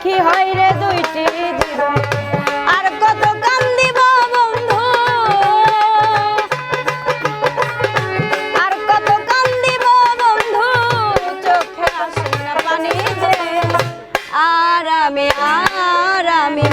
সাক্ষী হয় রে দুইটি জীবন আর কত কান্দিব বন্ধু? আর কত কান্দিব বন্ধু? চোখে আসে না পানি যে। আর আমি আর আমি